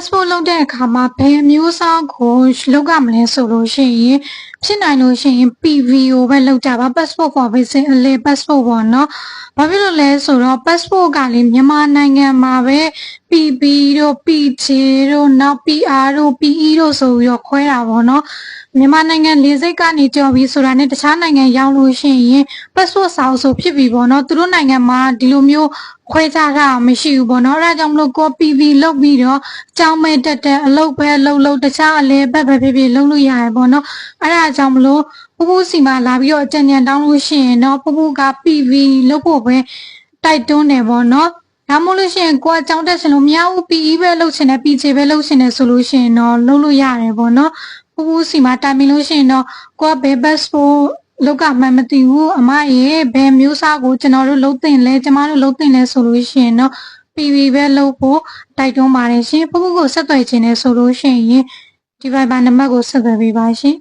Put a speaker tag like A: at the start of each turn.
A: passport လုပ်တဲ့အခါမှာဘယ်မျိုးအစားကိုလုပ်ရမလဲဆိုလို့ရှိရင်ဖြစ်နိုင်လို့ရှိရင် PV ကိုပဲလုပ်ကြပါ passport for visit အလေ passport ပေါ့နော်ဘာဖြစ်လို့လဲဆိုတော့ passport ကလေမြန်မာနိုင်ငံမှာပဲ PB တို့ PJ တို့နောက် PR တို့ PE တို့ဆိုပြီးတော့ခွဲတာပေါ့နော်မြန်မာနိုင်ငံလေးစိတ်ကနေကြော်ပြီးဆိုတာနဲ့တခြားနိုင်ငံရောက်လို့ရှိရင် passport စာအုပ်ဆိုဖြစ်ပြီပေါ့နော်သူတို့နိုင်ငံမှာဒီလိုမျိုးခွဲခြားတာမရှိဘူးပေါ့နော်အဲဒါကြောင့်မလို့ကို PV လုပ်ပြီးတော့ကြောင်းမဲ့တက်တဲ့အလုပ်ပဲလုပ်လို့တခြားအလဲဘက်ပဲဖြစ်ဖြစ်လုပ်လို့ရတယ်ပေါ့နော်အဲဒါကြောင့်မလို့ပူပူစီမှာလာပြီးတော့အကြံဉာဏ်တောင်းလို့ရှိရင်တော့ပူပူက PV လုပ်ဖို့ပဲတိုက်တွန်းတယ်ပေါ့နော်ဒါမှမဟုတ်လို့ရှိရင်ကိုယ်အကြောင်းတက်ချင်လို့မရဘူး PE ပဲလုပ်ချင်တယ် PJ ပဲလုပ်ချင်တယ်ဆိုလို့ရှိရင်တော့လုပ်လို့ရတယ်ပေါ့နော်ပူပူစီမှာတိုင်ပင်လို့ရှိရင်တော့ကိုကဘယ် passport လောက်ကမှမသိဘူးအမရေဘယ်မျိုးစားကိုကျွန်တော်တို့လုံးတင်လဲကျမတို့လုံးတင်လဲဆိုလို့ရှိရင်တော့ PV ပဲလုပ်ဖို့တိုက်တွန်းပါတယ်ရှင်ပူပူကိုဆက်သွယ်ခြင်းနဲ့ဆိုလို့ရှိရင်ဒီ Viber နံပါတ်ကိုဆက်သွယ်ပေးပါရှင်